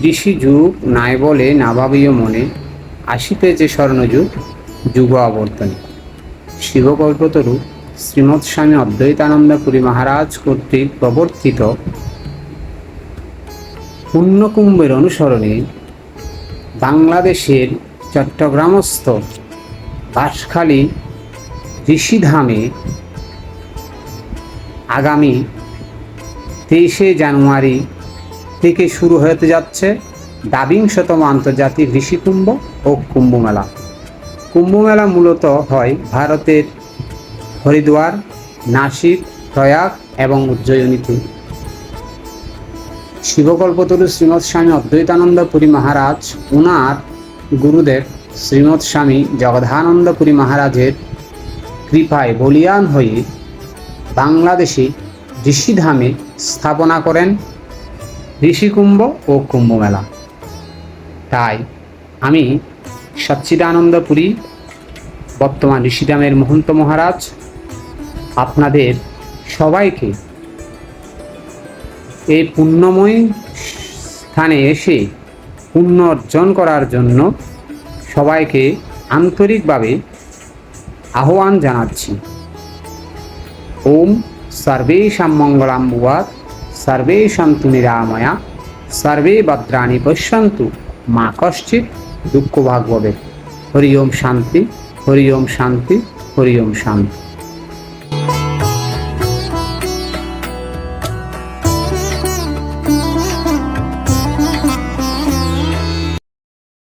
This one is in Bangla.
ঋষি যুগ নাই বলে নাভাবীয় মনে, আসিতে যে স্বর্ণযুগ যুগ আবর্তনে। শিবকল্পতরু শ্রীমৎ স্বামী অদ্বৈতানন্দ পুরী মহারাজ কর্তৃক প্রবর্তিত পুণ্যকুম্ভের অনুসরণে বাংলাদেশের চট্টগ্রামস্থ বাঁশখালী ঋষিধামে আগামী তেইশে জানুয়ারি থেকে শুরু হতে যাচ্ছে দাবিংশতম আন্তর্জাতিক ঋষি কুম্ভ ও কুম্ভ মেলা কুম্ভ মেলা মূলত হয় ভারতের হরিদ্বার, নাসিক, প্রয়াগ এবং উজ্জয়িনীতে শিবকল্পতরু শ্রীমৎ স্বামী অদ্বৈতানন্দ পুরী মহারাজ, উনার গুরুদেব শ্রীমৎ স্বামী জগদানন্দ পুরী মহারাজের কৃপায় বলিয়ান হয়ে বাংলাদেশে ঋষিধামে স্থাপনা করেন। ঋষিকুম্ভ ও কুম্ভ মেলা। তাই আমি সচ্চিদানন্দ পুরী বর্তমান ঋষিধামের মহন্ত মহারাজ, আপনাদের সবাইকে এই পুণ্যময় স্থানে এসে পুণ্য অর্জন করার জন্য সবাইকে আন্তরিকভাবে আহ্বান জানাচ্ছি। ওম সর্বেশাং মঙ্গলাম সর্বে সন্তু নিরাময়া সর্বে ভদ্রাণী পশ্যন্তু মা কশ্চিৎ দুঃখ ভাগববে হরি ওম শান্তি হরি ওম শান্তি হরি ওম শান্তি